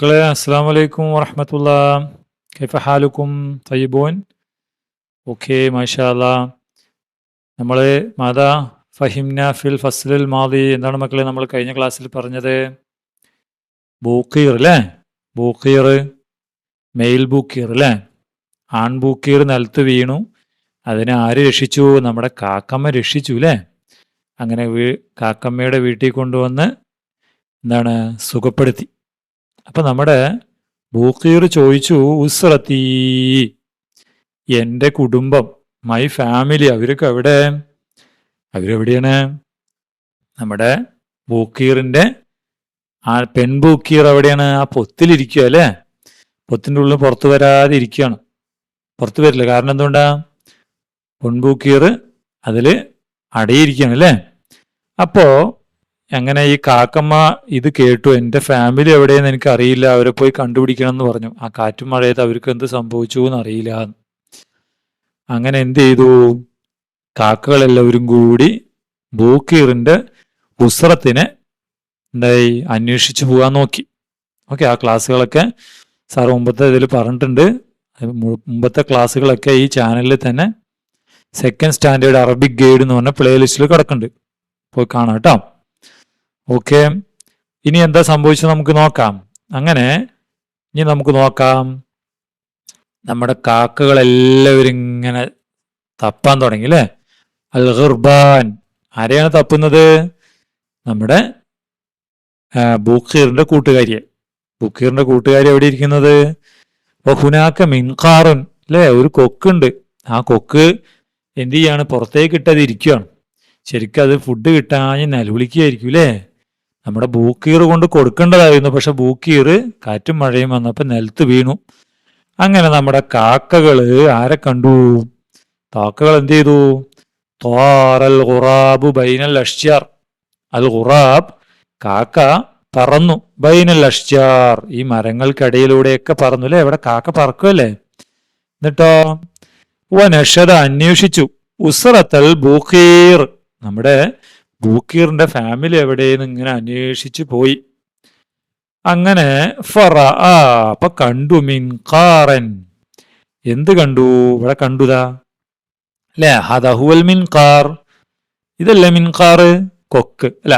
മക്കളെ അസ്സാം വലൈക്കും വറഹമത്തുള്ള. കൈഫ ഹാലുക്കും തയ്യബോൻ? ഓക്കെ മാഷാല നമ്മൾ മാതാ ഫഹിംന ഫിൽ ഫസ്ലിൽ മാതി എന്താണ് മക്കളെ നമ്മൾ കഴിഞ്ഞ ക്ലാസ്സിൽ പറഞ്ഞത്? ബൂക്കീർ അല്ലേ ബൂക്കീർ മെയിൽ ബൂക്കീർ അല്ലേ ആൺ ബൂക്കീർ നിലത്ത് വീണു. അതിനെ ആര് രക്ഷിച്ചു? നമ്മുടെ കാക്കമ്മ രക്ഷിച്ചു അല്ലേ അങ്ങനെ കാക്കമ്മയുടെ വീട്ടിൽ കൊണ്ടുവന്ന് എന്താണ് സുഖപ്പെടുത്തി. അപ്പൊ നമ്മുടെ ബൂക്കീർ ചോദിച്ചു ഉസ്രത്തി എന്റെ കുടുംബം മൈ ഫാമിലി അവരൊക്കെ എവിടെ? അവരെവിടെയാണ്? നമ്മുടെ ബൂക്കീറിന്റെ ആ പെൺബൂക്കീർ എവിടെയാണ് ആ പൊത്തിലിരിക്കുക അല്ലേ? പൊത്തിന്റെ ഉള്ളിൽ പുറത്തു വരാതെ ഇരിക്കുകയാണ് പുറത്തു വരില്ല. കാരണം എന്തുകൊണ്ടാ? പൊൺബൂക്കീർ അതിൽ അടയിരിക്കുകയാണ് അല്ലേ? അപ്പോ അങ്ങനെ ഈ കാക്കമ്മ ഇത് കേട്ടു. എന്റെ ഫാമിലി എവിടെയെന്ന് എനിക്ക് അറിയില്ല അവരെ പോയി കണ്ടുപിടിക്കണം എന്ന് പറഞ്ഞു. ആ കാറ്റും മഴയത്ത് അവർക്ക് എന്ത് സംഭവിച്ചു എന്ന് അറിയില്ല. അങ്ങനെ എന്ത് ചെയ്തു? കാക്കകളെല്ലാവരും കൂടി ബൂക്കീറിന്റെ ഉസ്രത്തിനെ എന്തായി അന്വേഷിച്ചു പോകാൻ നോക്കി. ഓക്കെ ആ ക്ലാസ്സുകളൊക്കെ സാർ മുമ്പത്തെ ഇതിൽ പറഞ്ഞിട്ടുണ്ട്. മുമ്പത്തെ ക്ലാസ്സുകളൊക്കെ ഈ ചാനലിൽ തന്നെ സെക്കൻഡ് സ്റ്റാൻഡേർഡ് അറബിക് ഗൈഡ് എന്ന് പറഞ്ഞ പ്ലേലിസ്റ്റിൽ കിടക്കുന്നുണ്ട്. പോയി കാണാം കേട്ടോ. ഓക്കെ. ഇനി എന്താ സംഭവിച്ചത് നമുക്ക് നോക്കാം. അങ്ങനെ ഇനി നമുക്ക് നോക്കാം. നമ്മുടെ കാക്കകളെല്ലാവരും ഇങ്ങനെ തപ്പാൻ തുടങ്ങി അല്ലേ? അൽ ഖുർബാൻ. ആരെയാണ് തപ്പുന്നത്? നമ്മുടെ ബുഖീറിന്റെ ബൂഖീറിന്റെ കൂട്ടുകാരിയെ. ബുക്കീറിന്റെ കൂട്ടുകാരി എവിടെ ഇരിക്കുന്നത്? ഹുനാക്ക മിൻകാറുൻ അല്ലേ? ഒരു കൊക്കുണ്ട്. ആ കൊക്ക് എന്ത് ചെയ്യാണ്? പുറത്തേക്ക് ഇട്ടത് ഇരിക്കുകയാണ് ശരിക്കും അത് ഫുഡ് കിട്ടാൻ നിലവിളിക്കുകയായിരിക്കും അല്ലേ? നമ്മുടെ ബൂക്കീർ കൊണ്ട് കൊടുക്കേണ്ടതായിരുന്നു പക്ഷെ ബൂക്കീർ കാറ്റും മഴയും വന്നപ്പോൾ നിലത്ത് വീണു. അങ്ങനെ നമ്മുടെ കാക്കകൾ ആരെ കണ്ടു? കാക്കകൾ എന്ത് ചെയ്തു? തോറൽ ഖുറാബ് ബൈനൽ അഷ്യാർ. അൽ ഖുറാബ് കാക്ക പറന്നു. ബൈനൽ അഷ്യാർ. ഈ മരങ്ങൾക്കിടയിലൂടെയൊക്കെ പറന്നു അല്ലേ എവിടെ കാക്ക പറക്കുമല്ലേ എന്നിട്ടോ? വനഷത അന്വേഷിച്ചു. ഉസറത്തൽ ബൂക്കീർ. നമ്മുടെ ബൂക്കീറിന്റെ ഫാമിലി എവിടെയെന്ന് ഇങ്ങനെ അന്വേഷിച്ചു പോയി. അങ്ങനെ ഫറ ആ അപ്പൊ കണ്ടു മിൻകാറൻ എന്ത് കണ്ടു? ഇവിടെ കണ്ടുതാ. അല്ലേ? ഹദഹുവൽ മിൻകാർ ഇതല്ലേ മിൻകാർ കൊക്ക്. അല്ല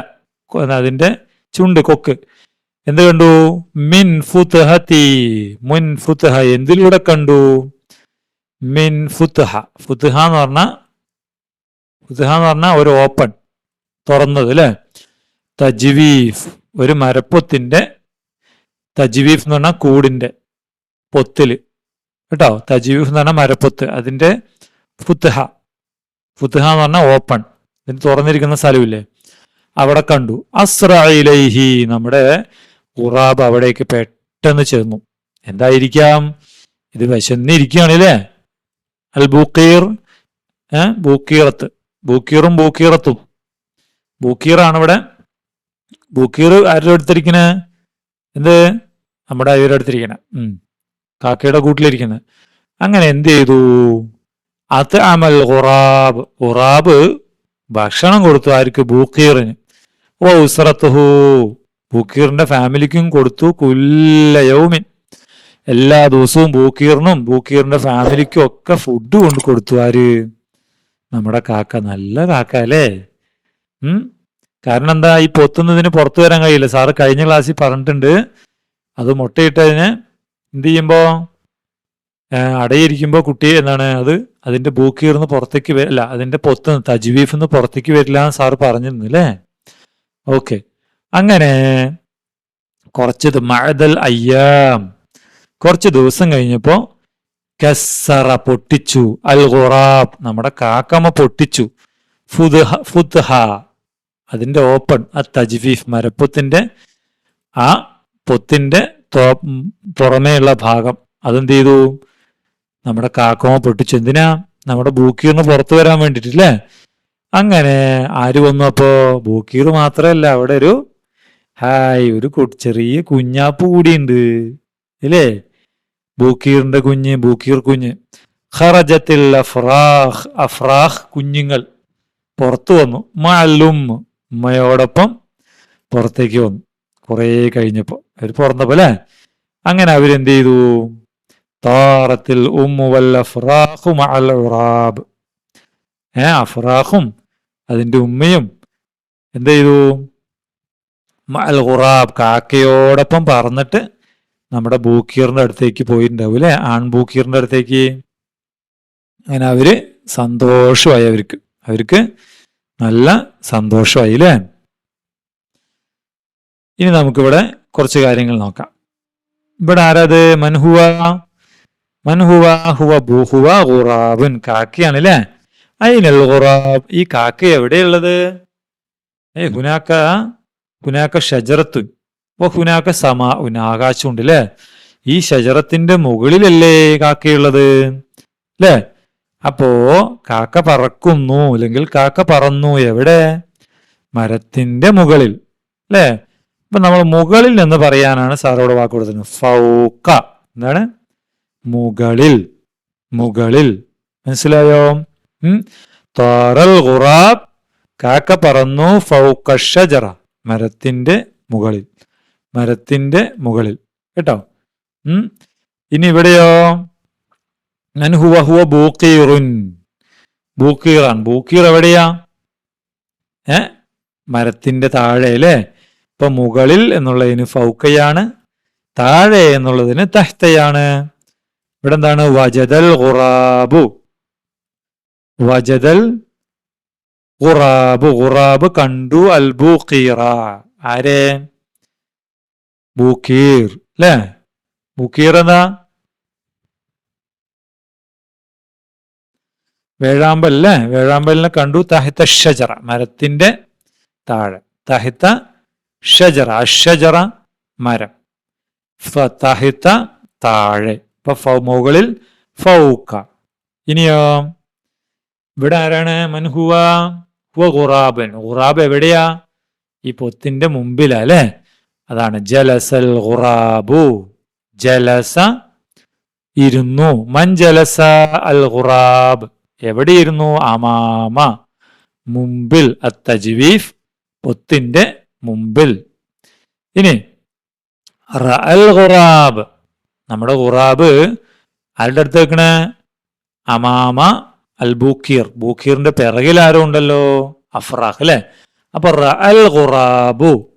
അതിന്റെ ചുണ്ട് കൊക്ക്. എന്ത് കണ്ടു? മിൻ ഫുത്ഹത്തി. മുൻ ഫുത്ഹ എന്തിലൂടെ കണ്ടു? മിൻ ഫുത്ഹ. ഫുത്ഹ എന്ന് പറഞ്ഞ ഫുത്ഹ എന്ന് പറഞ്ഞ ഒരു ഓപ്പൺ തുറന്നത് അല്ലെ തജ്വീഫ് ഒരു മരപ്പൊത്തിന്റെ തജ്വീഫ് എന്ന് പറഞ്ഞാൽ കൂടിന്റെ പൊത്തിൽ. കേട്ടോ? തജ്വീഫ് എന്ന് പറഞ്ഞാൽ മരപ്പൊത്ത്. അതിന്റെ ഫുത്ഹ. ഫുത്ഹ എന്ന് പറഞ്ഞാൽ ഓപ്പൺ. ഇതിന് തുറന്നിരിക്കുന്ന സ്ഥലമില്ലേ? അവിടെ കണ്ടു. അസ്രയിലൈഹി നമ്മുടെ ഉറാബ് അവിടേക്ക് പെട്ടെന്ന് ചെന്നു. എന്തായിരിക്കാം? ഇത് വിശന്നിരിക്കുകയാണ് അല്ലേ അൽ ബൂക്കീർ ബൂക്കീറത്ത്. ബൂക്കീറും ബൂക്കീറത്തും. ബൂക്കീറാണ് ഇവിടെ ബുക്കീർ ആരുടെ അടുത്തിരിക്കണേ? എന്ത്? നമ്മുടെ അയ്യരുടെ അടുത്തിരിക്കണേ. ഉം. കാക്കയുടെ കൂട്ടിലിരിക്കുന്നത് അങ്ങനെ എന്ത് ചെയ്തു? അത് അമൽ ഖുറാബ്. ഖുറാബ് ഭക്ഷണം കൊടുത്തു ആർക്ക്? ബൂക്കീറിന്. ഓ ഉസ്രത്തുഹു. ബൂക്കീറിന്റെ ഫാമിലിക്കും കൊടുത്തു കുല്ലയൗമിൻ എല്ലാ ദിവസവും ബൂക്കീറിനും ബൂക്കീറിന്റെ ഫാമിലിക്കും ഒക്കെ ഫുഡ് കൊണ്ട് കൊടുത്തു ആര്? നമ്മുടെ കാക്ക. നല്ല കാക്ക അല്ലേ? കാരണം എന്താ ഈ പൊത്തുന്നതിന് പുറത്തു വരാൻ കഴിയില്ല. സാറ് കഴിഞ്ഞ ക്ലാസ്സിൽ പറഞ്ഞിട്ടുണ്ട്. അത് മുട്ടയിട്ടതിന് എന്ത് ചെയ്യുമ്പോ അടയിരിക്കുമ്പോൾ അടയിരിക്കുമ്പോ കുട്ടി എന്താണ് അത് അതിന്റെ ബൂക്കീർന്ന് പുറത്തേക്ക് വരില്ല അതിന്റെ പൊത്ത് തജ്വീഫ് നിന്ന് പുറത്തേക്ക് വരില്ല എന്ന് സാറ് പറഞ്ഞിരുന്നു അല്ലേ? ഓക്കെ. അങ്ങനെ കുറച്ച് മഴതൽ അയ്യാം. കുറച്ച് ദിവസം കഴിഞ്ഞപ്പോ കസറ പൊട്ടിച്ചു. അൽ ഖുറാബ് നമ്മുടെ കാക്കമ്മ പൊട്ടിച്ചു. ഫുദ്ഹ ഫുദ്ഹ. അതിന്റെ ഓപ്പൺ ആ തജ്വീഫ് മരപ്പൊത്തിന്റെ ആ പൊത്തിന്റെ തൊ- പുറമേയുള്ള ഭാഗം. അതെന്ത് ചെയ്തു? നമ്മുടെ കാക്കോമ പൊട്ടിച്ചു. എന്തിനാ? നമ്മുടെ ബൂക്കീറിന് പുറത്തു വരാൻ വേണ്ടിട്ടില്ലേ അങ്ങനെ ആര് വന്നു അപ്പോ? ബൂക്കീർ മാത്രമല്ല അവിടെ ഒരു ഹായ് ഒരു ചെറിയ കുഞ്ഞാപ്പ് കൂടിയുണ്ട്. ഇല്ലേ? ബൂക്കീറിന്റെ കുഞ്ഞ് ബൂക്കീർ കുഞ്ഞ്. ഖറജത്തിൽ അഫ്രാഹ് അഫ്രാഹ് കുഞ്ഞുങ്ങൾ പുറത്തു വന്നു. മല്ലും ഉമ്മയോടൊപ്പം പുറത്തേക്ക് വന്നു. കുറേ കഴിഞ്ഞപ്പോൾ അവർ പുറന്നപ്പോ അല്ലേ? അങ്ങനെ അവരെന്ത് ചെയ്തു താറത്തിൽ ഉമ്മു വല്ല അഫ്റാഖും അൽ ഉറാബ്. ഏ അഫ്രാഖും അതിന്റെ ഉമ്മയും എന്ത് ചെയ്തു അൽ ഖുറാബ് കാക്കയോടൊപ്പം പറന്നിട്ട് നമ്മുടെ ബൂക്കീറിന്റെ അടുത്തേക്ക് പോയിട്ടുണ്ടാവും അല്ലേ? ആൺ ബൂക്കീറിന്റെ അടുത്തേക്ക്. അങ്ങനെ അവർ സന്തോഷമായി അവർക്ക്. അവർക്ക് നല്ല സന്തോഷമായി അല്ലേ ഇനി നമുക്കിവിടെ കുറച്ച് കാര്യങ്ങൾ നോക്കാം. ഇവിടെ ആരാത്? മൻഹുവ മൻഹുവ ഹുവ ബുഹുവ ഖുറാബുൻ. കാക്കയാണ് അല്ലേ അയിനൽ ഖുറാബ്. ഈ കാക്ക എവിടെയുള്ളത്? ഏ ഹുനാക്ക ഹുനാക്ക ഷജറത്തുൻ ഓ ഹുനാക്ക സമാ ഉൻ ആകാശമുണ്ട് അല്ലേ ഈ ഷജറത്തിന്റെ മുകളിലല്ലേ കാക്കയുള്ളത്? അല്ലേ അപ്പോ കാക്ക പറക്കുന്നു അല്ലെങ്കിൽ കാക്ക പറന്നു. എവിടെ? മരത്തിന്റെ മുകളിൽ. അല്ലേ? അപ്പൊ നമ്മൾ മുകളിൽ എന്ന് പറയാനാണ് സാറോട് വാക്ക് കൊടുത്തത് ഫൗക്ക. എന്താണ്? മുകളിൽ. മുകളിൽ. മനസ്സിലായോ? താറൽ ഖുറാബ്. കാക്ക പറന്നു ഫൗക്ക ഷജറ. മരത്തിന്റെ മുകളിൽ. മരത്തിന്റെ മുകളിൽ. കേട്ടോ? ഇനി ഇവിടെയോ? ഞാൻ ഹുവ ഹുവ ബൂക്കീറുൻ. ബൂക്കീറാൻ ബൂക്കീർ എവിടെയാ? ഏ? മരത്തിന്റെ താഴെ അല്ലേ? ഇപ്പൊ മുകളിൽ എന്നുള്ളതിന് ഫൗക്കയാണ്. താഴെ എന്നുള്ളതിന് തഹ്തയാണ്. ഇവിടെ എന്താണ് വജദൽ ഖുറാബു. വജദൽ ഖുറാബു. ഖുറാബ് കണ്ടു അൽ ബൂക്കീറ. ആരെ? ബൂക്കീർ. അല്ലേ? ബൂക്കീർ എന്താ? വേഴാമ്പൽ അല്ലേ വേഴാമ്പലിനെ കണ്ടു. തഹിത്ത ഷജറ. മരത്തിന്റെ താഴെ. തഹിത്ത ഷജറ. അഷജറ മരം. തഹിത്ത താഴെ. ഇപ്പൊ ഫൗ മുകളിൽ ഫൗക്ക ഇനിയോ? ഇവിടെ ആരാണ്? മൻഹുവ ഹുവ? ഖുറാബൻ. ഖുറാബ് എവിടെയാ? ഈ പൊത്തിന്റെ മുമ്പിലാ അല്ലേ അതാണ്. ജലസൽ ഖുറാബു. ജലസ ഇരുന്നു. മൻ ജലസ അൽ ഖുറാബ്? എവിടെയിരുന്നു? അമാമ മുമ്പിൽ. അത്തജ്വീഫ് പൊത്തിന്റെ മുമ്പിൽ. ഇനി റഅൽ ഖുറാബ്. നമ്മുടെ ഖുറാബ് ആരുടെ അടുത്ത് വെക്കണേ അമാമ അൽ ബൂക്കീർ ബൂക്കീറിന്റെ പിറകിൽ ആരോ ഉണ്ടല്ലോ? അഫ്രാഖ് അല്ലെ? അപ്പൊ റഅൽ ഖുറാബു.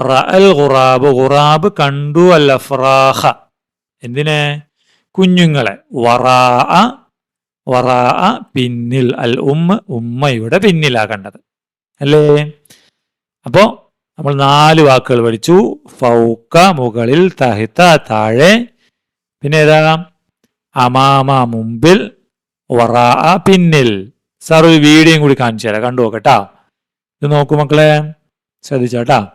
റഅൽ ഖുറാബ്. ഖുറാബ് കണ്ടു അൽ അഫ്രാഖ. എന്തിനെ? കുഞ്ഞുങ്ങളെ. വറാ വറാ പിന്നിൽ അൽ ഉമ്മ ഉമ്മയുടെ പിന്നിലാ കണ്ടത് അല്ലേ? അപ്പോ നമ്മൾ നാല് വാക്കുകൾ പഠിച്ചു. ഫൗക്ക മുകളിൽ തഹിത്ത താഴെ. പിന്നെ ഏതാ? അമാമ മുമ്പിൽ വറാ പിന്നിൽ. സാർ ഒരു വീഡിയോയും കൂടി കാണിച്ചു തരാം. കണ്ടു നോക്കട്ടാ ഇത് നോക്കൂ മക്കളെ. ശ്രദ്ധിച്ചോട്ടാ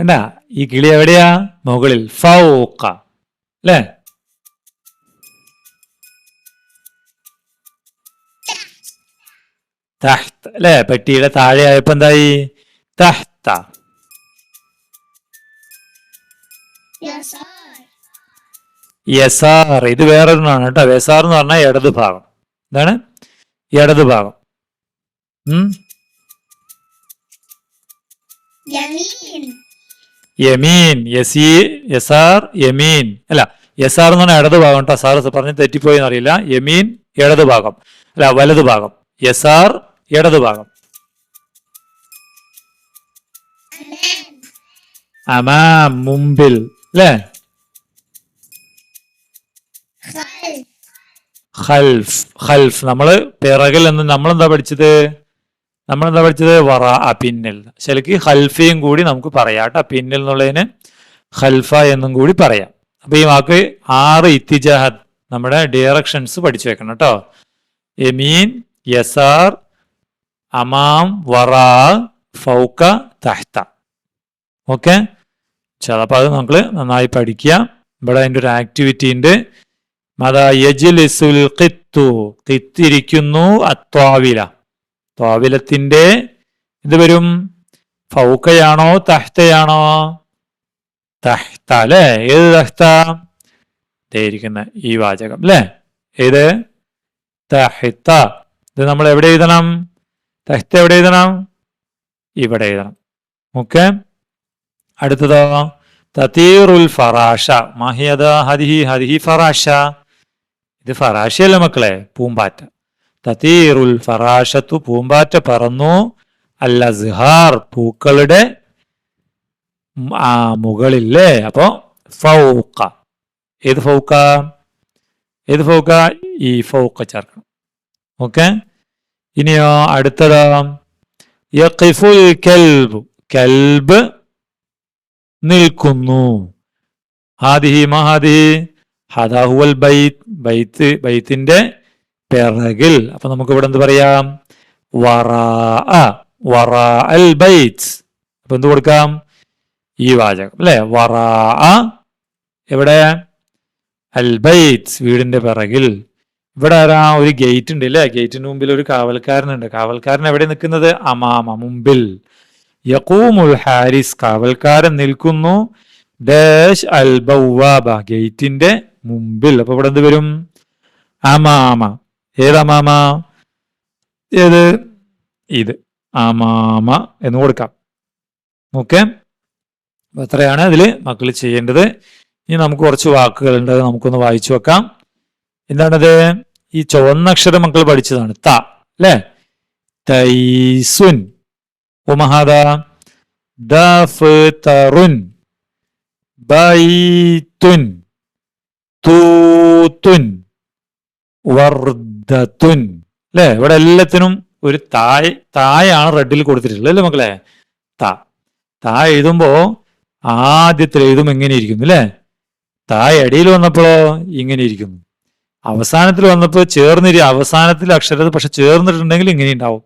കണ്ട? ഈ കിളി എവിടെയാ? മുകളിൽ. ഫൗക്ക. അല്ലേ? തഹ്ത. അല്ലേ? പെട്ടിയുടെ താഴെ ആയപ്പോ എന്തായി? തഹ്ത. യസാർ. ഇത് വേറൊരെണ്ണമാണ് കേട്ടോ. വെസാർ എന്ന് പറഞ്ഞാൽ ഇടത് ഭാഗം. എന്താണ്? ഇടത് ഭാഗം. ഉം? യമീൻ യസീ യസാർ യമീൻ. അല്ല യസാർ എന്ന് പറഞ്ഞാൽ ഇടത് ഭാഗം കേട്ടോ. സാർ പറഞ്ഞ് തെറ്റിപ്പോയി എന്നറിയില്ല. യമീൻ ഇടത് ഭാഗം. അല്ല വലത് ഭാഗം. യസാർ ഇടത് ഭാഗം. അമാ മുമ്പിൽ. അല്ലേ? ഹൽഫ് ഹൽഫ് നമ്മൾ പിറകിൽ എന്ന് നമ്മൾ എന്താ പഠിച്ചത്? നമ്മളെന്താ പഠിച്ചത്? വറ പിന്നിൽ ശരിക്ക് ഹൽഫയും കൂടി നമുക്ക് പറയാം കേട്ടോ. പിന്നിൽ എന്നുള്ളതിന് ഹൽഫ എന്നും കൂടി പറയാം. അപ്പൊ ഈ വാക്ക് ആറ് ഇത്തിജാഹത്ത് നമ്മുടെ ഡയറക്ഷൻസ് പഠിച്ചു വെക്കണം കേട്ടോ. യമീൻ യസാർ അമാം വറ ഫൗക്ക തഹ്ത. ഓക്കെ? ചിലപ്പോൾ അത് നമ്മൾ നന്നായി പഠിക്കുക ഇവിടെ അതിന്റെ ഒരു ആക്ടിവിറ്റി ഉണ്ട്. മതാ യജിലിസുൽ കിത്തു കിത്തിരിക്കുന്നു അത്വാവില. ത്വാവിലത്തിന്റെ ഇത് ഫൗക്കയാണോ തഹ്തയാണോ? തഹ്ത അല്ലേ ഏത് തഹ്ത? ഇരിക്കുന്ന ഈ വാചകം അല്ലേ ഏത്? തഹ്ത. ഇത് നമ്മൾ എവിടെ എഴുതണം? തഹ്ത എവിടെ എഴുതണം? ഇവിടെ എഴുതണം. ഓക്കെ? അടുത്തതോ? തതീറുൽ ഫറാഷ. മഹിയത ഹദിഹി ഹദിഹി ഫറാഷ. ഇത് ഫറാഷയല്ലേ മക്കളെ? പൂമ്പാറ്റ. തതീറുൽ ഫറാഷത്തു പൂമ്പാറ്റ പറന്നു. അൽ അസ്ഹാർ പൂക്കളുടെ ആ മുകളില്ലേ? അപ്പോ ഫൗക്ക ഏത് ഫൗക്ക ഏത് ഫൗക്ക ഈ ഫൗക്ക ചേർക്കണം. ഓക്കെ? ഇനിയോ അടുത്തതോ. യഖിഫുൽ കൽബ്. കൽബ് നിൽക്കുന്നു. ഹാദിഹി മഹാദിഹി ഹദാഹുവൽ ബൈത്ത്. ബൈത്ത് ബൈത്തിന്റെ പിറകിൽ. അപ്പൊ നമുക്ക് ഇവിടെ എന്ത് പറയാം? വറാ വറാ അൽ ബൈറ്റ്സ് അപ്പൊ എന്ത് കൊടുക്കാം? ഈ വാചകം അല്ലെ? വറാ എവിടെ? അൽ ബൈറ്റ്സ് വീടിന്റെ പിറകിൽ. ഇവിടെ ആരാ? ഒരു ഗേറ്റ് ഉണ്ട് അല്ലേ ഗേറ്റിന് മുമ്പിൽ ഒരു കാവൽക്കാരനുണ്ട്. കാവൽക്കാരൻ എവിടെ നിൽക്കുന്നത്? അമാമ മുമ്പിൽ. യക്കൂമുൽ ഹാരിസ് കാവൽക്കാരൻ നിൽക്കുന്നു. ഡാഷ് അൽ ബൗവാബ ഗേറ്റിന്റെ മുമ്പിൽ. അപ്പൊ ഇവിടെ എന്ത് വരും? അമാമ. ഏത് മാമ? ഏത്? ഇത്. അമാമ എന്ന് കൊടുക്കാം. ഓക്കെ? അപ്പൊ അത്രയാണ് അതിൽ മക്കൾ ചെയ്യേണ്ടത്. ഇനി നമുക്ക് കുറച്ച് വാക്കുകളുണ്ട്. ഉണ്ട് നമുക്കൊന്ന് വായിച്ചു വെക്കാം. എന്താണത്? ഈ ചുവന്ന അക്ഷരം മക്കൾ പഠിച്ചതാണ്. ത അല്ലേ? തൈസുൻ. ഉമഹാദ ദഫ്തറുൻ. ബൈത്തുൻ. തൂത്തുൻ. ഷദ്ദത്തുൻ അല്ലെ ഇവിടെ എല്ലാത്തിനും ഒരു തായ് തായാണ് റെഡിൽ കൊടുത്തിട്ടുള്ളത് അല്ലേ മക്കളെ? താ. താ എഴുതുമ്പോ ആദ്യത്തിൽ എഴുതുമ്പോൾ എങ്ങനെ ഇരിക്കുന്നു അല്ലേ തായ് അടിയിൽ വന്നപ്പോഴോ ഇങ്ങനെ ഇരിക്കുന്നു. അവസാനത്തിൽ വന്നപ്പോൾ ചേർന്നിരി അവസാനത്തിൽ അക്ഷരത പക്ഷെ ചേർന്നിട്ടുണ്ടെങ്കിൽ ഇങ്ങനെ ഉണ്ടാവും.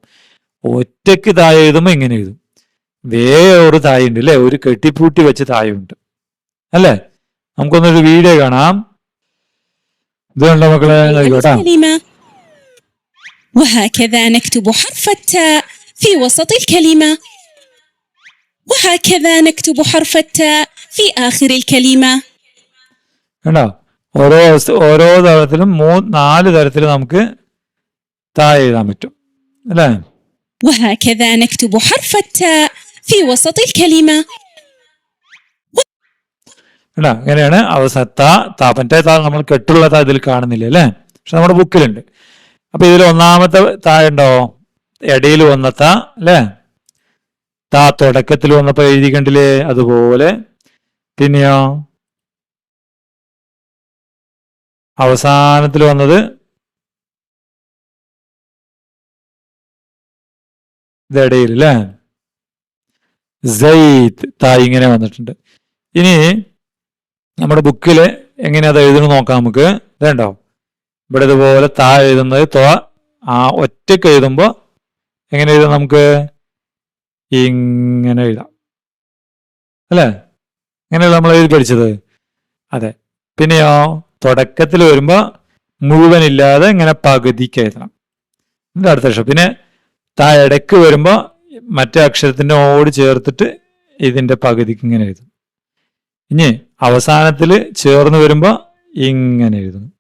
ഒറ്റയ്ക്ക് തായ എഴുതുമ്പോൾ ഇങ്ങനെ എഴുതും. വേറൊരു തായുണ്ട് അല്ലേ ഒരു കെട്ടിപ്പൂട്ടി വെച്ച് തായുണ്ട്. അല്ലേ? നമുക്കൊന്നൊരു വീഡിയോ കാണാം. ഇതുണ്ടോ മക്കളെ? وهكذا نكتب حرف التاء في وسط الكلمة وهكذا نكتب حرف التاء في آخر الكلمة കണ്ടോ ഓരോ അവസ്ഥ- ഓരോ തരത്തിലും മൂ നാല് തരത്തിൽ നമുക്ക് താഴെ എഴുതാൻ പറ്റും അല്ലേ وهكذا نكتب حرف التاء في وسط الكلمة കണ്ടോ അങ്ങനെയാണ് അവസാന താ താപന്റെ താ നമ്മൾ കെട്ടുള്ള താ ഇതിൽ കാണുന്നില്ല അല്ലേ പക്ഷെ നമ്മുടെ ബുക്കിലുണ്ട് അപ്പൊ ഇതിൽ ഒന്നാമത്തെ താ ഉണ്ടോ? ഇടയിൽ വന്ന ത അല്ലേ? താ തുടക്കത്തിൽ വന്നപ്പോ എഴുതി കണ്ടില്ലേ അതുപോലെ. പിന്നെയോ? അവസാനത്തിൽ വന്നത് ഇത് ഇടയിൽ അല്ലേ? സൈത്ത് താ ഇങ്ങനെ വന്നിട്ടുണ്ട്. ഇനി നമ്മുടെ ബുക്കിൽ എങ്ങനെയാ അത് എഴുതണം നോക്കാം നമുക്ക്. ഇതുണ്ടോ ഇവിടെ ഇതുപോലെ താ എഴുതുന്നത് തോ ആ ഒറ്റയ്ക്ക് എഴുതുമ്പോൾ എങ്ങനെ എഴുതാം നമുക്ക്? ഇങ്ങനെ എഴുതാം. അല്ലേ? ഇങ്ങനെയല്ല നമ്മൾ എഴുതി പഠിച്ചത്? അതെ. പിന്നെയോ തുടക്കത്തിൽ വരുമ്പോൾ മുഴുവനില്ലാതെ ഇങ്ങനെ പകുതിക്ക് എഴുതണം. ഇതിന്റെ അടുത്ത അക്ഷരം. പിന്നെ താ ഇടയ്ക്ക് വരുമ്പോൾ മറ്റേ അക്ഷരത്തിന്റെ ഓട് ചേർത്തിട്ട് ഇതിന്റെ പകുതിക്ക് ഇങ്ങനെ എഴുതും. ഇനി അവസാനത്തിൽ ചേർന്ന് വരുമ്പോൾ ഇങ്ങനെ എഴുതുന്നു.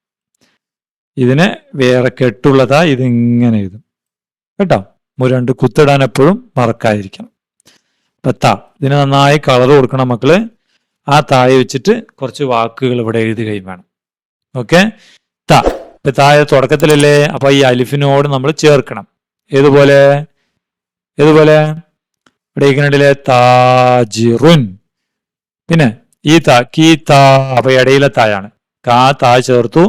ഇതിനെ വേറെ കെട്ടുള്ളതാ ഇതിങ്ങനെ ഇങ്ങനെ എഴുതും. കേട്ടോ? മുരണ്ട് കുത്തിടാൻ എപ്പോഴും മറക്കാതിരിക്കണം. അപ്പൊ ത ഇതിന് നന്നായി കളർ കൊടുക്കണം മക്കൾ. ആ താഴെ വെച്ചിട്ട് കുറച്ച് വാക്കുകൾ ഇവിടെ എഴുതുകയും വേണം. ഓക്കെ? ത ഇപ്പൊ താഴെ തുടക്കത്തിലല്ലേ? അപ്പൊ ഈ അലിഫിനോട് നമ്മൾ ചേർക്കണം. ഏതുപോലെ? ഏതുപോലെ? ഇവിടെ ഇരിക്കുന്നുണ്ടല്ലേ താജിറുൻ. പിന്നെ ഈ താ കീ താ അപ്പൊ ഇടയിലെ തായാണ്. കാ താ ചേർത്തു.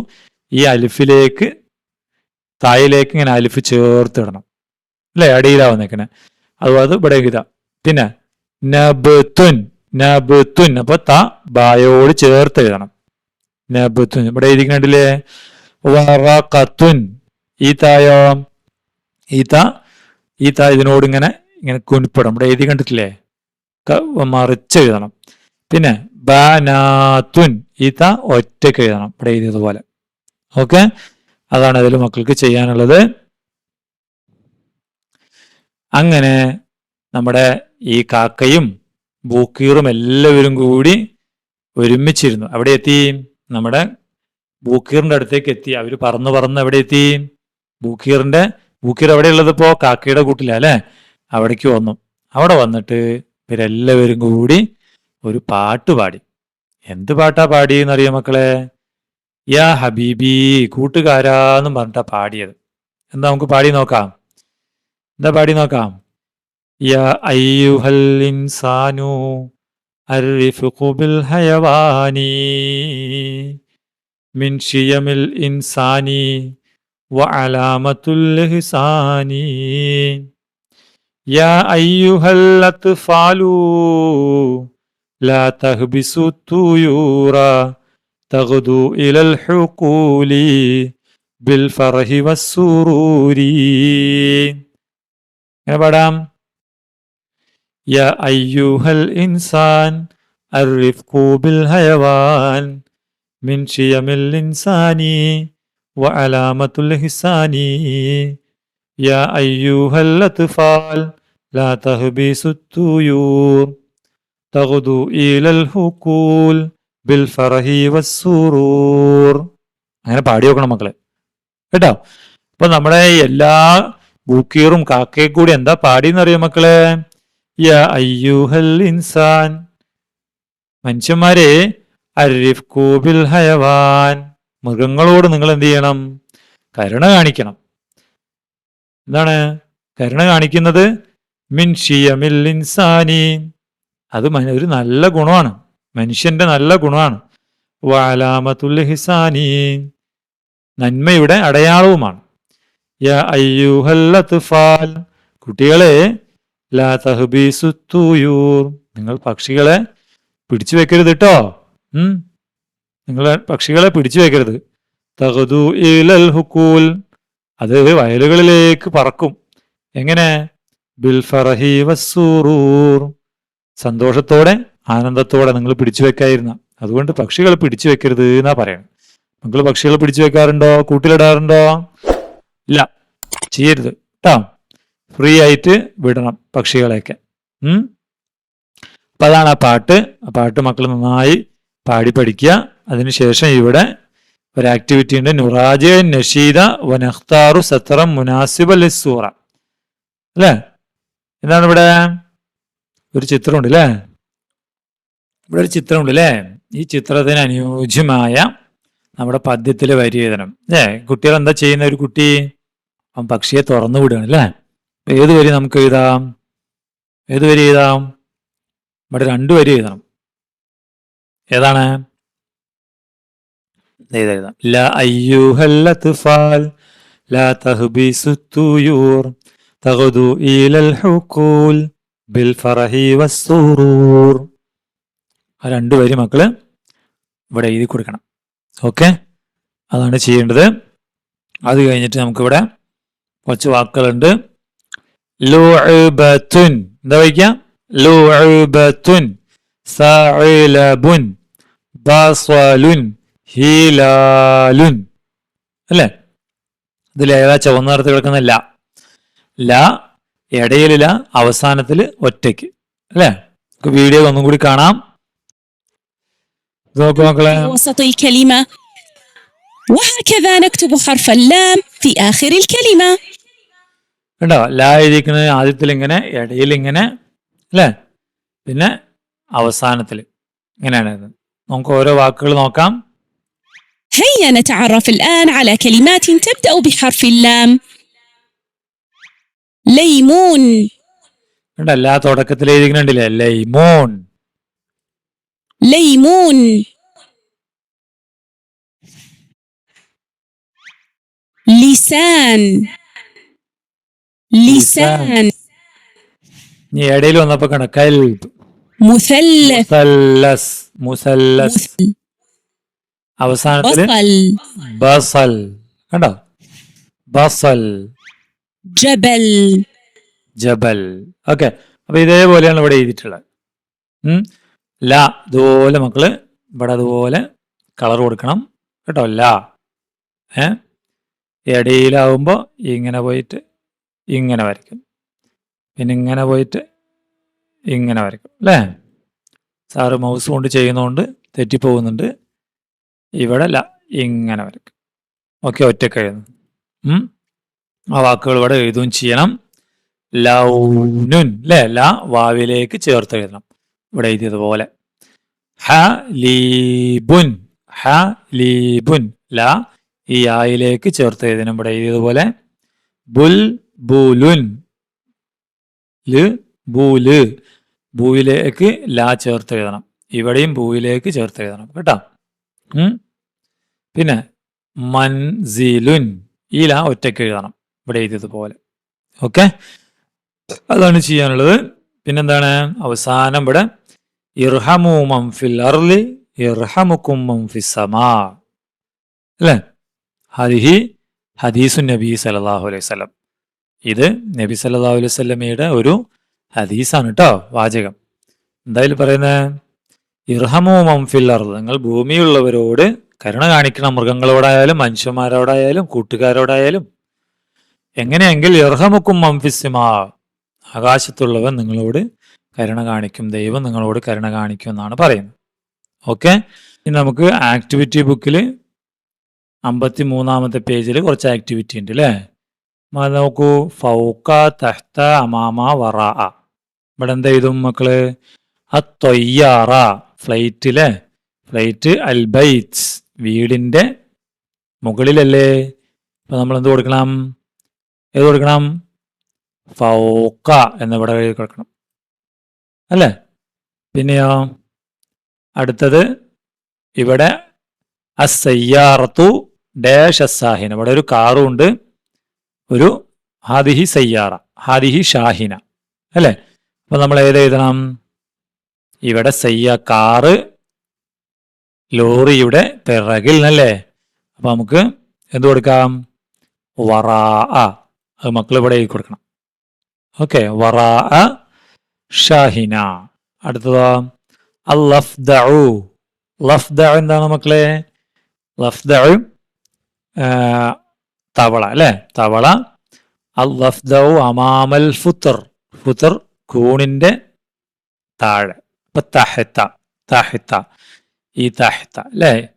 ഈ അലിഫിലേക്ക് തായിലേക്ക് ഇങ്ങനെ അലിഫ് ചേർത്തിടണം. അല്ലേ? അടിയിലാ വന്നേക്കണേ അതുപോലെ ഇവിടെ ഇതാ പിന്നെ നബുത്തുൻ നബുത്തുൻ. അപ്പൊ ത ബായോട് ചേർത്ത് എഴുതണം. നബുത്തുൻ. ഇവിടെ എഴുതിക്കണ്ടില്ലേ വറഖത്തുൻ. ഈ തായോ ഈ ത ഈ ത ഇതിനോട് ഇങ്ങനെ ഇങ്ങനെ കുനിപ്പിടണം. ഇവിടെ എഴുതി കണ്ടിട്ടില്ലേ? മറിച്ച് എഴുതണം. പിന്നെ ബാനാത്തുൻ. ഈ ത ഒറ്റയ്ക്ക് എഴുതണം. ഇവിടെ എഴുതിയതുപോലെ. ഓക്കെ? അതാണ് അതിൽ മക്കൾക്ക് ചെയ്യാനുള്ളത്. അങ്ങനെ നമ്മുടെ ഈ കാക്കയും ബൂക്കീറും എല്ലാവരും കൂടി ഒരുമിച്ചിരുന്നു. അവിടെ എത്തി. നമ്മുടെ ബൂക്കീറിന്റെ അടുത്തേക്ക് എത്തി. അവർ പറന്ന് പറന്ന് എവിടെ എത്തി. ബൂക്കീറിന്റെ ബൂക്കീർ എവിടെയുള്ളത് ഇപ്പോ? കാക്കയുടെ കൂട്ടില അവിടേക്ക് വന്നു. അവിടെ വന്നിട്ട് ഇവരെല്ലാവരും കൂടി ഒരു പാട്ട് പാടി. എന്ത് പാട്ടാ പാടി മക്കളെ? യാ ഹബീബി കൂട്ടുകാരാന്നും പറഞ്ഞിട്ടാ പാടിയത് എന്താ നമുക്ക് പാടി നോക്കാം എന്താ പാടി നോക്കാം യാ അയ്യുഹൽ ഇൻസാനു അർരിഫ്ഖു ബിൽ ഹയവാനി മിൻ ഷിയമിൽ ഇൻസാനി വഅലാമത്തുൽ ഇഹ്സാനി യാ അയ്യുഹൽ അത്ഫാലു لا تهبسوا الطيور تغدو إلى الحقول بالفرح والسرور എങ്ങനെ പാടാം يا أيها الإنسان الرفق بالحيوان من شيم الإنسان وعلامة الإحسان يا أيها الأطفال لا تهبسوا الطيور تغدو إلى ബിൽ ഫറഹി അങ്ങനെ പാടി നോക്കണം മക്കളെ. കേട്ടോ? അപ്പൊ നമ്മുടെ എല്ലാ ബൂക്കീറും കാക്കയും കൂടി എന്താ പാടിയെന്നറിയോ മക്കളെ? യാ അയ്യൂഹൽ ഇൻസാൻ. മനുഷ്യന്മാരെ അരിഫ് കൂബിൽ ഹയവാൻ. മൃഗങ്ങളോട് നിങ്ങൾ എന്ത് ചെയ്യണം? കരുണ കാണിക്കണം. എന്താണ്? കരുണ കാണിക്കുന്നത് മിൻ ഷിയമിൽ ഇൻസാനി. അത് ഒരു നല്ല ഗുണമാണ്. മനുഷ്യന്റെ നല്ല ഗുണമാണ്. വാലാമത്തുൽ ഹിസാനി നന്മയുടെ അടയാളവുമാണ്. കുട്ടികളെ ലാ തഹബീസുത്തൂയൂർ തൂയൂർ നിങ്ങൾ പക്ഷികളെ പിടിച്ചു വെക്കരുത് കേട്ടോ നിങ്ങൾ പക്ഷികളെ പിടിച്ചു വെക്കരുത്. തഹദു ഇലൽ ഹുക്കൂൽ. അത് വയലുകളിലേക്ക് പറക്കും. എങ്ങനെ? ബിൽ ഫറഹി വസൂറൂർ സന്തോഷത്തോടെ ആനന്ദത്തോടെ നിങ്ങൾ പിടിച്ചു വെക്കായിരുന്ന. അതുകൊണ്ട് പക്ഷികൾ പിടിച്ചു വെക്കരുത് എന്നാ പറയണം. നിങ്ങൾ പക്ഷികൾ പിടിച്ചു വെക്കാറുണ്ടോ? കൂട്ടിലിടാറുണ്ടോ? ഇല്ല. ചെയ്യരുത്. കേട്ടോ ഫ്രീ ആയിട്ട് വിടണം പക്ഷികളെയൊക്കെ. അപ്പൊ അതാണ് ആ പാട്ട്. ആ പാട്ട് മക്കൾ നന്നായി പാടി പഠിക്കുക. അതിനുശേഷം ഇവിടെ ഒരു ആക്ടിവിറ്റി ഉണ്ട്. നുറാജ് നഷീദ വനഖ്താറു സത്രം മുനാസിബ ലിസൂറ അല്ലേ? എന്താണ് ഇവിടെ? ഒരു ചിത്രമുണ്ട് അല്ലേ? ഇവിടെ ഒരു ചിത്രമുണ്ട് അല്ലേ ഈ ചിത്രത്തിന് അനുയോജ്യമായ നമ്മുടെ പദ്യത്തിൽ വരി എഴുതണം. അല്ലേ കുട്ടികൾ എന്താ ചെയ്യുന്ന ഒരു കുട്ടി? അവൻ പക്ഷിയെ തുറന്നു വിടുകയാണ് അല്ലേ ഏത് വരി നമുക്ക് എഴുതാം? ഏത് വരി എഴുതാം? ഇവിടെ രണ്ട് വരി എഴുതണം. ഏതാണ്? എഴുതാം. ആ രണ്ട് വരി മക്കൾ ഇവിടെ എഴുതി കൊടുക്കണം. ഓക്കെ അതാണ് ചെയ്യേണ്ടത്. അത് കഴിഞ്ഞിട്ട് നമുക്കിവിടെ കുറച്ച് വാക്കുകളുണ്ട്. ലുഅബത്തുൻ എന്താ വായിക്കാം? ലുഅബത്തുൻ സഅലബുൻ ബസ്വലുൻ ഹിലാലുൻ. അല്ലേ? ഇതിൽ ഏതാ ചുവന്ന നിറത്ത് കിടക്കുന്ന ല? ല ഇടയിലില്ല അവസാനത്തിൽ ഒറ്റയ്ക്ക്. അല്ലേ? നമുക്ക് വീഡിയോ ഒന്നും കൂടി കാണാം. നോക്കൂ മക്കളെ في وسط الكلمة وهكذا نكتب حرف اللام في آخر الكلمة കണ്ടോ ലാ എഴുതിക്കുന്നത് ആദ്യത്തിൽ ഇങ്ങനെ ഇടയിൽ ഇങ്ങനെ അല്ലേ പിന്നെ അവസാനത്തിൽ ഇങ്ങനെയാണ് ഇത് നമുക്ക് ഓരോ വാക്കുകൾ നോക്കാം هيا نتعرف الآن على كلمات تبدأ بحرف اللام ليمون കണ്ടോ എല്ലാ തുടക്കത്തിൽ എഴുതിക്കുന്നുണ്ടല്ലേ ലൈമോൺ ليمون لسان لسان ഇനി ഇടയിൽ വന്നപ്പോ കണ്ട കൽബ് مثلث മുസല്ലസ് മുസല്ലസ് مثل അവസാനത്തില് بصل ബസൽ കണ്ടോ ബസൽ جبل ജബൽ ഓക്കെ അപ്പൊ ഇതേപോലെയാണ് ഇവിടെ എഴുതിയിട്ടുള്ളത് ഉം. ല ഇതുപോലെ മക്കൾ ഇവിടെ അതുപോലെ കളർ കൊടുക്കണം. കേട്ടോ ല. ഏ? ഇടയിലാവുമ്പോൾ ഇങ്ങനെ പോയിട്ട് ഇങ്ങനെ വരയ്ക്കും. പിന്നെ ഇങ്ങനെ പോയിട്ട് ഇങ്ങനെ വരയ്ക്കും. അല്ലേ സാറ് മൗസ് കൊണ്ട് ചെയ്യുന്നതുകൊണ്ട് തെറ്റിപ്പോകുന്നുണ്ട്. ഇവിടെ ല ഇങ്ങനെ വരയ്ക്കും. ഓക്കെ ഒറ്റയ്ക്ക് എഴുതുന്നു. ആ വാക്കുകൾ ഇവിടെ എഴുതുകയും ചെയ്യണം. ലൗനുൻ അല്ലേ ല വാവിലേക്ക് ചേർത്ത് എഴുതണം. ഇവിടെ എഴുതിയതുപോലെ. ഹ ലീബുൻ ഹ ലീബുൻ ല ഈ ആയിലേക്ക് ചേർത്ത് എഴുതണം. ഇവിടെ എഴുതിയതുപോലെ ബുൽ ബുലുൻ ൽ ബൂൽ ബൂയിലേക്ക് ലാ ചേർത്ത് എഴുതണം. ഇവിടെയും ബൂയിലേക്ക് ചേർത്ത് എഴുതണം കേട്ടോ? പിന്നെ മൻസിലുൻ ഈ ലാ ഒറ്റയ്ക്ക് എഴുതണം ഇവിടെ എഴുതിയതുപോലെ. ഓക്കെ? അതാണ് ചെയ്യാനുള്ളത്. പിന്നെന്താണ്? അവസാനം ഇവിടെ ഇർഹമു മംഫിൽ അർലി ഇർഹമുക്കും മംഫി സമാ. അല്ലേ? ഹരിഹി ഹദീസു നബി സലാഹു അലൈഹി സ്വലം ഇത് നബി സല്ലാഹു അലൈഹി വസല്ലമയുടെ ഒരു ഹദീസാണ് കേട്ടോ വാചകം. എന്തായാലും പറയുന്നത് ഇർഹമു മംഫിൽ അർദ് നിങ്ങൾ ഭൂമിയുള്ളവരോട് കരുണ കാണിക്കണം. മൃഗങ്ങളോടായാലും മനുഷ്യന്മാരോടായാലും കൂട്ടുകാരോടായാലും. എങ്ങനെയെങ്കിൽ ഇർഹമുക്കും മംഫിസിമാ ആകാശത്തുള്ളവൻ നിങ്ങളോട് കരുണ കാണിക്കും. ദൈവം നിങ്ങളോട് കരുണ കാണിക്കും എന്നാണ് പറയുന്നത്. ഓക്കെ? ഇനി നമുക്ക് ആക്ടിവിറ്റി ബുക്കിൽ അമ്പത്തി മൂന്നാമത്തെ പേജിൽ കുറച്ച് ആക്ടിവിറ്റി ഉണ്ട് അല്ലേ നോക്കൂ. ഫൗക്ക തഹ്ത അമാമ വറ. ഇവിടെ എന്താ എഴുതും മക്കൾ? അത്തൊയ്യാറ. ഫ്ലൈറ്റിലെ ഫ്ലൈറ്റ് അൽബൈറ്റ്സ് വീടിന്റെ മുകളിലല്ലേ? അപ്പൊ നമ്മൾ എന്ത് കൊടുക്കണം? ഏത് കൊടുക്കണം? ഫൗക്ക എന്നിവിടെ കൊടുക്കണം. അല്ലേ? പിന്നെയോ അടുത്തത് ഇവിടെ അസയ്യാറത്തു ഡാഷ് അസാഹിന ഇവിടെ ഒരു കാറും ഉണ്ട്. ഒരു ഹാദിഹി സയ്യാറ ഹാദിഹി ഷാഹിന. അല്ലേ? അപ്പൊ നമ്മൾ ഏത് എഴുതണം? ഇവിടെ സയ്യ കാറ് ലോറിയുടെ പിറകിൽ അല്ലേ? അപ്പൊ നമുക്ക് എന്ത് കൊടുക്കാം? വറാ അത് മക്കൾ ഇവിടെ എഴുതി കൊടുക്കണം. ഓക്കെ വറാ ഷാഹിന. അടുത്തതാ അൽ ലഫ്ദഉ ലഫ്ദഉ എന്താണ് മക്കളെ? ലഫ്ദഉ ആ, തവള അല്ലേ? തവള അൽ ലഫ്ദഉ അമാമൽ ഫുത്തർ ഫുത്തർ കൂണിന്റെ താഴെ. ഇപ്പൊ തഹത്ത തഹത്ത ഈ തഹത്ത അല്ലേ?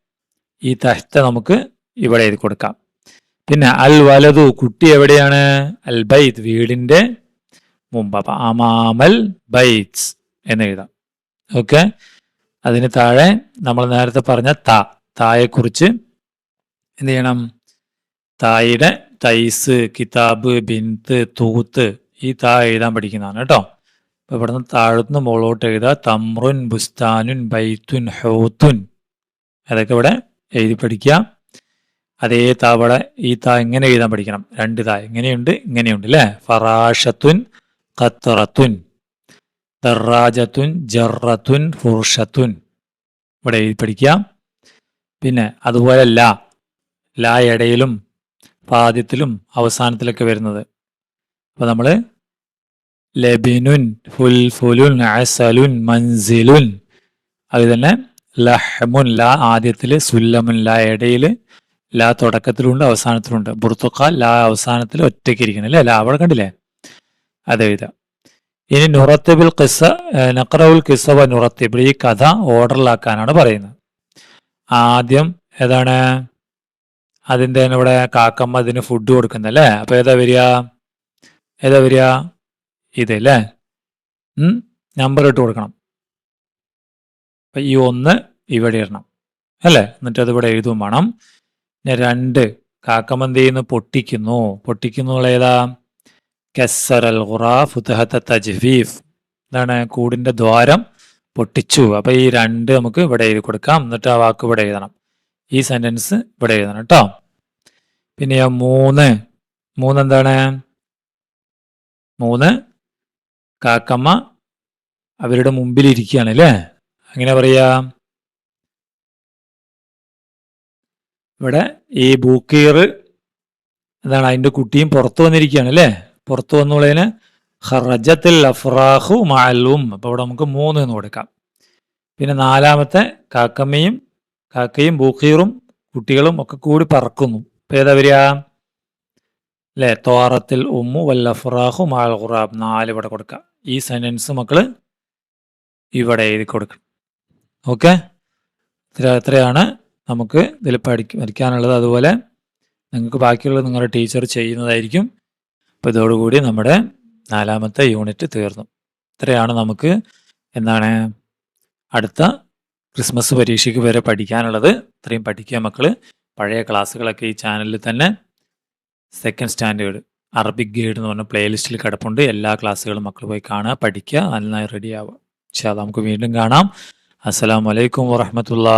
ഈ തഹത്ത നമുക്ക് ഇവിടെ എഴുതി കൊടുക്കാം. പിന്നെ അൽ വലതു കുട്ടി എവിടെയാണ്? അൽ ബൈത്ത് വീടിന്റെ മുമ്പ് അപ്പൊ അമാമൽ ബൈറ്റ്സ് എന്ന് എഴുതാം ഓക്കെ? അതിന് താഴെ നമ്മൾ നേരത്തെ പറഞ്ഞ ത തായെക്കുറിച്ച് എന്ത് ചെയ്യണം? തായുടെ തൈസ് കിതാബ് ബിന്ത് തൂത്ത് ഈ താ എഴുതാൻ പഠിക്കുന്നതാണ് കേട്ടോ. അപ്പൊ ഇവിടുന്ന് താഴത്തുനിന്ന് മുകളോട്ട് എഴുതുക തമ്രുൻ ബുസ്താനുൻ ബൈത്തുൻ ഹോത്തുൻ. അതൊക്കെ ഇവിടെ എഴുതി പഠിക്കുക. അതേ താവിടെ ഈ താ എങ്ങനെ എഴുതാൻ പഠിക്കണം? രണ്ട് താ എങ്ങനെയുണ്ട്? ഇങ്ങനെയുണ്ട് അല്ലേ ഫറാഷത്തുൻ ഖത്തറത്തുൻ ദറാജത്തുൻ ജറത്തുൻ ഫുർഷത്തുൻ. ഇവിടെ എഴുതി പഠിക്കാം. പിന്നെ അതുപോലെ ലാ ലാ ഇടയിലും പാദ്യത്തിലും അവസാനത്തിലൊക്കെ വരുന്നത്. അപ്പൊ നമ്മൾ ലബിനുൻ ഫുൽ ഫുലുൻ അസലുൻ മൻസിലുൻ. അത് തന്നെ ലഹമുൻ ലാ ആദ്യത്തിൽ സുല്ലമുൻ ലാ ഇടയിൽ ലാ തുടക്കത്തിലുണ്ട് അവസാനത്തിലുണ്ട്. ബുർത്തുഖാൽ ലാ അവസാനത്തിൽ ഒറ്റയ്ക്ക് ഇരിക്കണം അല്ലേ ലാ അവിടെ കണ്ടില്ലേ? അത് എഴുതാം ഇനി നുറത്തിബിൽ കിസ്സ നഖറവുൽ കിസ്സ വ നുറത്തിബിൾ ഈ കഥ ഓർഡറിലാക്കാനാണ് പറയുന്നത്. ആദ്യം ഏതാണ്? അതിന്റെ ഇവിടെ കാക്കമ്മ അതിന് ഫുഡ് കൊടുക്കുന്നല്ലേ അപ്പൊ ഏതാ വരിക? ഏതാ വരിക? ഇത് അല്ലേ? നമ്പർ ഇട്ട് കൊടുക്കണം. അപ്പൊ ഈ ഒന്ന് ഇവിടെ ഇടണം അല്ലേ? എന്നിട്ട് അത് ഇവിടെ എഴുതും വേണം. രണ്ട് കാക്കമ്മ എന്ത് ചെയ്യുന്നു? പൊട്ടിക്കുന്നു. പൊട്ടിക്കുന്നു എന്നുള്ള ഫുതഹത്ത തജ്ഫീഫ് എന്താണ് കൂടിന്റെ ദ്വാരം പൊട്ടിച്ചു. അപ്പൊ ഈ രണ്ട് നമുക്ക് ഇവിടെ എഴുതി കൊടുക്കാം. എന്നിട്ട് ആ വാക്ക് ഇവിടെ എഴുതണം. ഈ സെന്റൻസ് ഇവിടെ എഴുതണം കേട്ടോ. പിന്നെ മൂന്ന്. മൂന്ന് എന്താണ്? മൂന്ന്. കാക്കമ്മ അവരുടെ മുമ്പിൽ ഇരിക്കുകയാണ് അല്ലേ? അങ്ങനെ പറയാ? ഇവിടെ ഈ ബൂക്കീർ എന്താണ്? അതിന്റെ കുട്ടിയും പുറത്തു വന്നിരിക്കുകയാണ് അല്ലേ? പുറത്തു വന്നുള്ളതിന് ഹറജത്തിൽ അഫ്രാഹു മാലും അപ്പോൾ ഇവിടെ നമുക്ക് മൂന്ന് എന്ന് കൊടുക്കാം. പിന്നെ നാലാമത്തെ കാക്കമ്മയും കാക്കയും ബൂഖീറും കുട്ടികളും ഒക്കെ കൂടി പറക്കുന്നു. ഇപ്പം ഏതാ വരിക? അല്ലെ? തോറത്തിൽ ഉമ്മു വല്ലഫ്രാഹു മാൽ ഖുറാബ്. നാല് ഇവിടെ കൊടുക്കാം. ഈ സെന്റൻസ് മക്കൾ ഇവിടെ എഴുതി കൊടുക്കണം. ഓക്കെ? ഇത്ര എത്രയാണ് നമുക്ക് ഇതിൽ പഠിക്കാനുള്ളത്. അതുപോലെ നിങ്ങൾക്ക് ബാക്കിയുള്ളത് നിങ്ങളുടെ ടീച്ചർ ചെയ്യുന്നതായിരിക്കും. അപ്പോൾ ഇതോടുകൂടി നമ്മുടെ നാലാമത്തെ യൂണിറ്റ് തീർന്നു. ഇത്രയാണ് നമുക്ക് എന്താണ് അടുത്ത ക്രിസ്മസ് പരീക്ഷയ്ക്ക് വരെ പഠിക്കാനുള്ളത്. ഇത്രയും പഠിക്കുക മക്കൾ പഴയ ക്ലാസ്സുകളൊക്കെ ഈ ചാനലിൽ തന്നെ സെക്കൻഡ് സ്റ്റാൻഡേർഡ് അറബിക് ഗൈഡ് എന്ന് പറഞ്ഞ പ്ലേലിസ്റ്റിൽ കിടപ്പുണ്ട്. എല്ലാ ക്ലാസ്സുകളും മക്കൾ പോയി കാണുക പഠിക്കുക നന്നായി റെഡി ആവുക. പക്ഷേ നമുക്ക് വീണ്ടും കാണാം. അസ്സാം വലൈക്കും വറഹമത്തുള്ള.